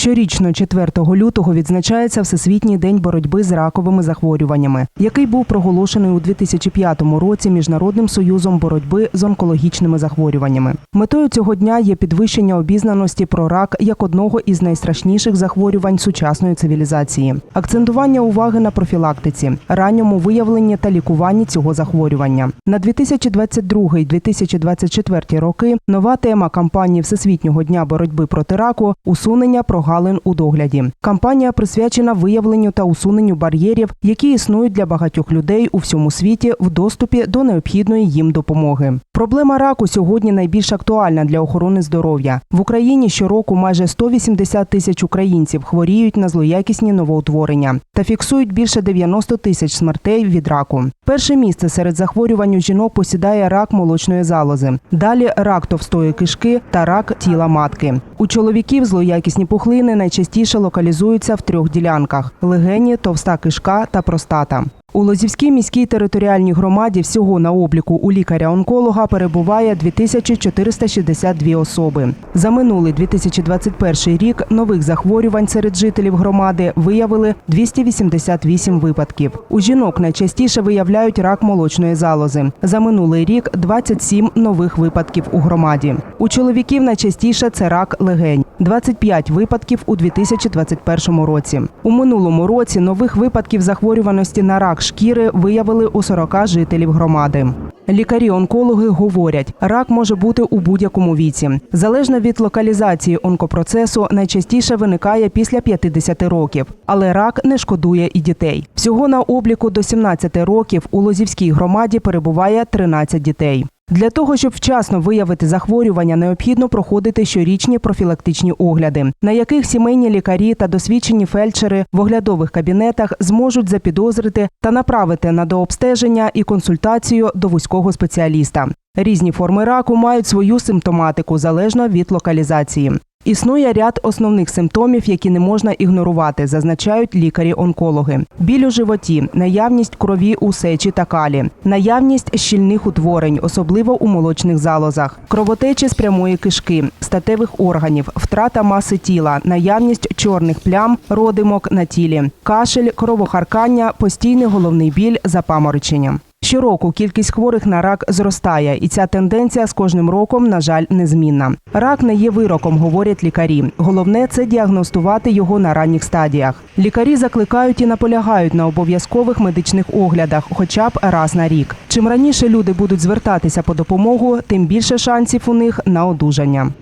Щорічно 4 лютого відзначається Всесвітній день боротьби з раковими захворюваннями, який був проголошений у 2005 році Міжнародним союзом боротьби з онкологічними захворюваннями. Метою цього дня є підвищення обізнаності про рак як одного із найстрашніших захворювань сучасної цивілізації, акцентування уваги на профілактиці, ранньому виявленні та лікуванні цього захворювання. На 2022-2024 роки нова тема кампанії Всесвітнього дня боротьби проти раку усунення прогалин у догляді. Кампанія присвячена виявленню та усуненню бар'єрів, які існують для багатьох людей у всьому світі в доступі до необхідної їм допомоги. Проблема раку сьогодні найбільш актуальна для охорони здоров'я. В Україні щороку майже 180 тисяч українців хворіють на злоякісні новоутворення та фіксують більше 90 тисяч смертей від раку. Перше місце серед захворювань у жінок посідає рак молочної залози. Далі рак товстої кишки та рак тіла матки. У чоловіків злоякісні пухлини найчастіше локалізуються в трьох ділянках: легені, товста кишка та простата. У Лозівській міській територіальній громаді всього на обліку у лікаря-онколога перебуває 2462 особи. За минулий 2021 рік нових захворювань серед жителів громади виявили 288 випадків. У жінок найчастіше виявляють рак молочної залози. За минулий рік 27 нових випадків у громаді. У чоловіків найчастіше це рак легень. 25 випадків у 2021 році. У минулому році нових випадків захворюваності на рак шкіри виявили у 40 жителів громади. Лікарі-онкологи говорять, рак може бути у будь-якому віці. Залежно від локалізації онкопроцесу, найчастіше виникає після 50 років. Але рак не шкодує і дітей. Всього на обліку до 17 років у Лозівській громаді перебуває 13 дітей. Для того, щоб вчасно виявити захворювання, необхідно проходити щорічні профілактичні огляди, на яких сімейні лікарі та досвідчені фельдшери в оглядових кабінетах зможуть запідозрити та направити на дообстеження і консультацію до вузького спеціаліста. Різні форми раку мають свою симптоматику залежно від локалізації. Існує ряд основних симптомів, які не можна ігнорувати, зазначають лікарі-онкологи: біль у животі, наявність крові у сечі та калі, наявність щільних утворень, особливо у молочних залозах, кровотечі з прямої кишки, статевих органів, втрата маси тіла, наявність чорних плям, родимок на тілі, кашель, кровохаркання, постійний головний біль, запаморочення. Щороку кількість хворих на рак зростає, і ця тенденція з кожним роком, на жаль, незмінна. Рак не є вироком, говорять лікарі. Головне це діагностувати його на ранніх стадіях. Лікарі закликають і наполягають на обов'язкових медичних оглядах, хоча б раз на рік. Чим раніше люди будуть звертатися по допомогу, тим більше шансів у них на одужання.